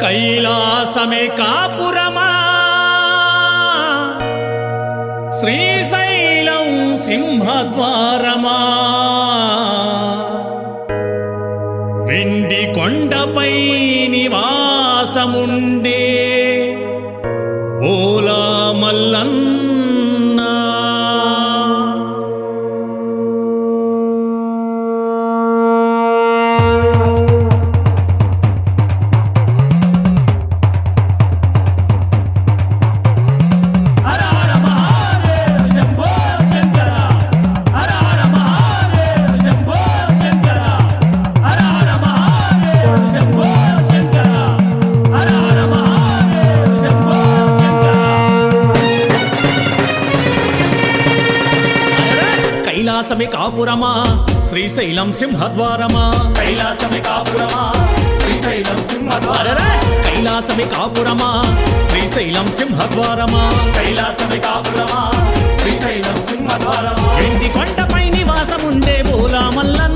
కైలాసమే కాపురమా? శ్రీశైలం సింహద్వారమా? వెండి కొండపై నివాసముండే కైలాసమే కాపురమా? శ్రీశైలం సింహద్వారమా? కైలాసమే కాపురమా? శ్రీశైలం సింహద్వార అరెరే! కైలాసమే కాపురమా? శ్రీశైలం సింహద్వారమా? కైలాసమే కాపురమా? శ్రీశైలం సింహద్వారమా? వెండి కొండపై నివాసముండే బోలా మల్లన్న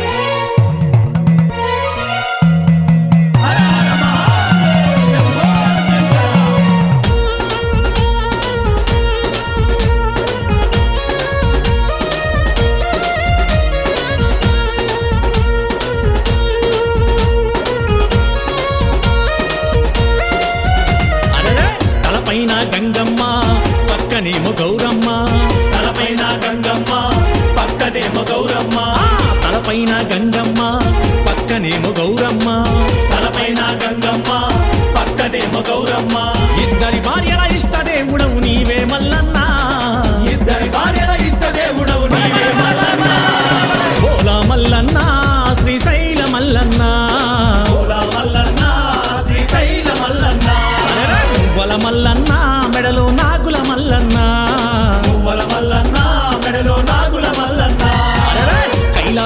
Mother.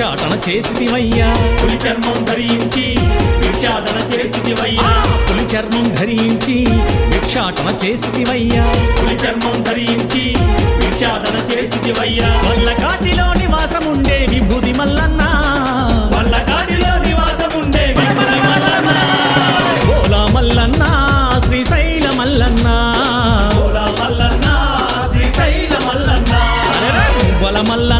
భిక్షాటన చేసిదివయ్యా పులి చర్మం ధరించి భిక్షాటన చేసిదివయ్యా పులి చర్మం ధరించి భిక్షాటన చేసిదివయ్యా పులి చర్మం ధరించి భిక్షాటన చేసిదివయ్యా వల్ల కాటిలో నివాసముండే విభూది మల్లన్న వల్ల కాటిలో నివాసం ఓలా మల్లన్న శ్రీశైల మల్లన్న ఓలా మల్లన్న శ్రీశైల మల్లన్న మల్లన్న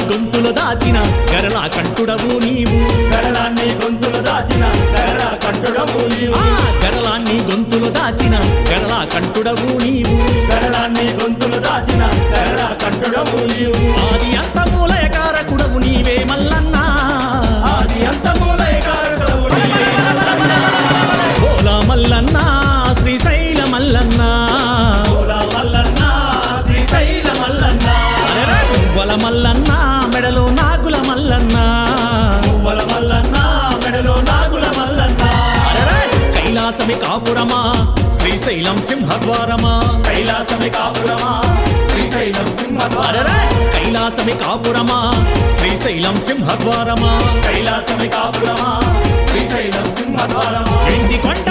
గొంతులు దాచిన గరలా కంటుడవు నీవు. కాపురమా? శ్రీశైలం సింహద్వారమా? కైలాసమే కాపురమా? శ్రీశైలం సింహద్వారమా? కైలాసమే కాపురమా? శ్రీశైలం సింహద్వారమా? కైలాసమే కాపురమా? శ్రీశైలం సింహద్వారమా? ఎండి కొండ?